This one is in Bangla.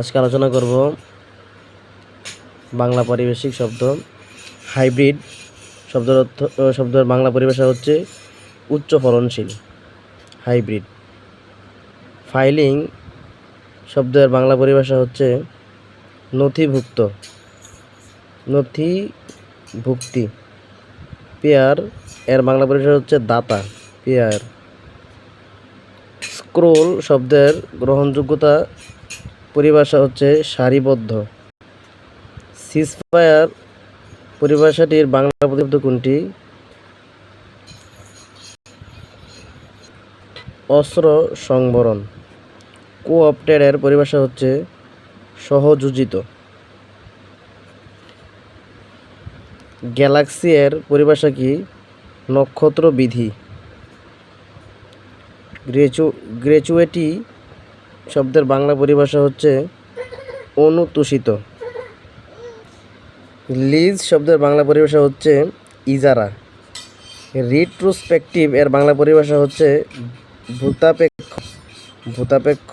আজকে আলোচনা করব বাংলা পারিবেশিক শব্দ, হাইব্রিড শব্দের অর্থ শব্দের বাংলা পরিভাষা হচ্ছে উচ্চ ফলনশীল, হাইব্রিড। ফাইলিং শব্দের বাংলা পরিভাষা হচ্ছে নথিভুক্ত, নথিভুক্তি। পেয়ার, এর বাংলা পরিভাষা হচ্ছে দাতা, পেয়ার। স্ক্রোল শব্দের গ্রহণযোগ্যতা পরিভাষা হচ্ছে সারিবদ্ধ। সিসফায়ার পরিভাষাটির বাংলা প্রতিশব্দ কোনটি? অস্ত্র সংবরণ। কোঅপটেডের পরিভাষা হচ্ছে সহযোজিত। গ্যালাক্সি এর পরিভাষা কি? নক্ষত্র বিধি গ্রেচু গ্রেচুয়েটি শব্দের বাংলা পরিভাষা হচ্ছে অনুতোষিত। লিজ শব্দের বাংলা পরিভাষা হচ্ছে ইজারা। রিট্রোস্পেকটিভ এর বাংলা পরিভাষা হচ্ছে ভূতাপেক্ষ। ভূতাপেক্ষ